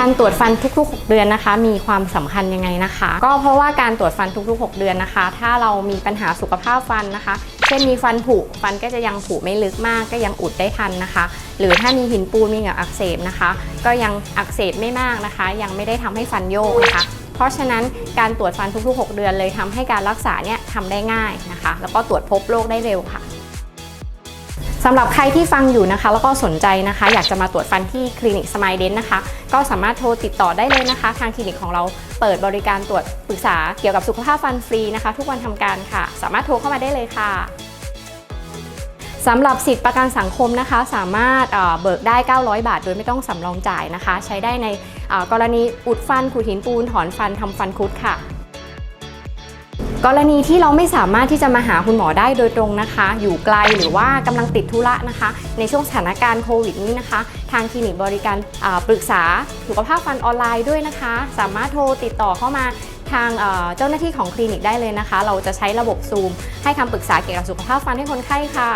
การตรวจฟันทุกๆ 6 เดือนนะคะ มีความสำคัญยังไงนะคะ ก็เพราะว่าการตรวจฟันทุกๆ 6 เดือนนะคะ ถ้าเรามีปัญหาสุขภาพฟันนะคะ เช่นมีฟันผุฟันก็จะยังผุไม่ลึกมาก ก็ยังอุดได้ทันนะคะ หรือถ้ามีหินปูนมีเหงือกอักเสบนะคะ ก็ยังอักเสบไม่มากนะคะ ยังไม่ได้ทำให้ฟันโยกนะคะเพราะฉะนั้นการตรวจฟันทุกๆ 6 เดือนเลยทำให้การรักษาเนี่ยทำได้ง่ายนะคะ แล้วก็ตรวจพบโรคได้เร็วค่ะ สำหรับใครที่ฟังอยู่นะคะ แล้วก็สนใจนะคะ อยากจะมาตรวจฟันที่คลินิกสมายเดนนะคะ ก็สามารถโทรติดต่อได้เลยนะคะ ทางคลินิกของเราเปิดบริการตรวจปรึกษาเกี่ยวกับสุขภาพฟันฟรีนะคะ ทุกวันทำการค่ะ สามารถโทรเข้ามาได้เลยค่ะสำหรับสิทธิประกันสังคมนะคะ สามารถเบิกได้ 900 บาท โดยไม่ต้องสำรองจ่ายนะคะ ใช้ได้ในกรณีอุดฟันขูดหินปูนถอนฟันทำฟันคุดค่ะ กรณีที่เราไม่สามารถที่จะมาหาคุณหมอได้โดยตรงนะคะ อยู่ไกลหรือว่ากำลังติดธุระนะคะ ในช่วงสถานการณ์โควิดนี้นะคะ ทางคลินิกบริการปรึกษาสุขภาพฟันออนไลน์ด้วยนะคะ สามารถโทรติดต่อเข้ามาทางเจ้าหน้าที่ของคลินิกได้เลยนะคะ เราจะใช้ระบบซูมให้คำปรึกษาเกี่ยวกับสุขภาพฟันให้คนไข้ค่ะ